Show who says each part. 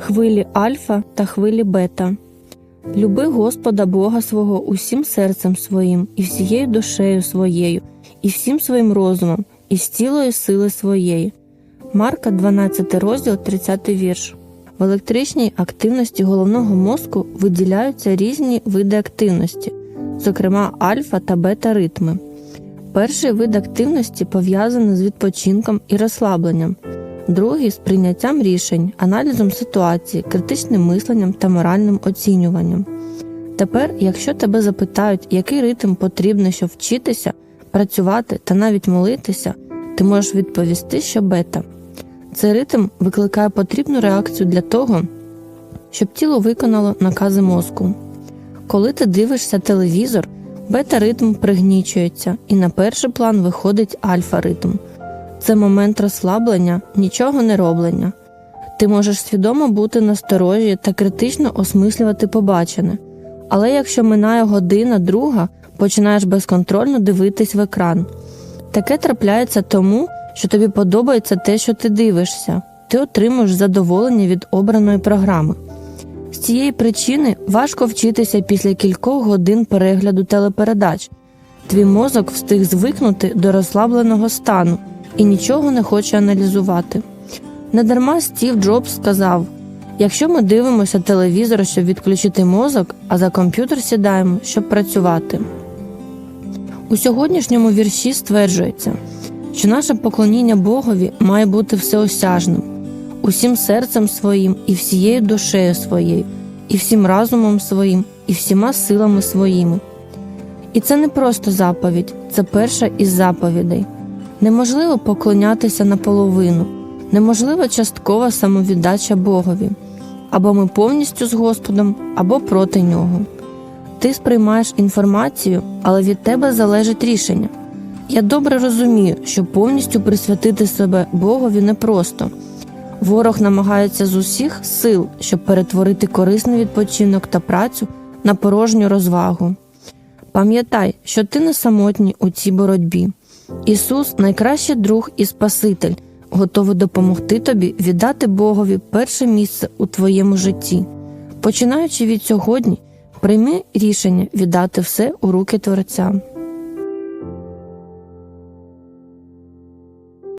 Speaker 1: хвилі альфа та хвилі бета. Люби Господа Бога свого усім серцем своїм, і всією душею своєю, і всім своїм розумом, і з цілої сили своєї. Марка 12 розділ 30 вірш. В електричній активності головного мозку виділяються різні види активності, зокрема альфа та бета ритми. Перший вид активності пов'язаний з відпочинком і розслабленням, другий з прийняттям рішень, аналізом ситуації, критичним мисленням та моральним оцінюванням. Тепер, якщо тебе запитають, який ритм потрібно, щоб вчитися, працювати та навіть молитися, ти можеш відповісти, що бета. Цей ритм викликає потрібну реакцію для того, щоб тіло виконало накази мозку. Коли ти дивишся телевізор, бета-ритм пригнічується, і на перший план виходить альфа-ритм. Це момент розслаблення, нічого не роблення. Ти можеш свідомо бути насторожі та критично осмислювати побачене. Але якщо минає година друга, починаєш безконтрольно дивитись в екран. Таке трапляється тому, що тобі подобається те, що ти дивишся, ти отримуєш задоволення від обраної програми. З цієї причини важко вчитися після кількох годин перегляду телепередач. Твій мозок встиг звикнути до розслабленого стану і нічого не хоче аналізувати. Недарма Стів Джобс сказав: якщо ми дивимося телевізор, щоб відключити мозок, а за комп'ютер сідаємо, щоб працювати. У сьогоднішньому вірші стверджується, що наше поклоніння Богові має бути всеосяжним, усім серцем своїм і всією душею своєю, і всім разумом своїм, і всіма силами своїми. І це не просто заповідь, це перша із заповідей. Неможливо поклонятися наполовину, неможлива часткова самовіддача Богові. Або ми повністю з Господом, або проти нього. Ти сприймаєш інформацію, але від тебе залежить рішення. Я добре розумію, що повністю присвятити себе Богові непросто. Ворог намагається з усіх сил, щоб перетворити корисний відпочинок та працю на порожню розвагу. Пам'ятай, що ти не самотній у цій боротьбі. Ісус найкращий друг і Спаситель, готовий допомогти тобі віддати Богові перше місце у твоєму житті. Починаючи від сьогодні, прийми рішення віддати все у руки Творця.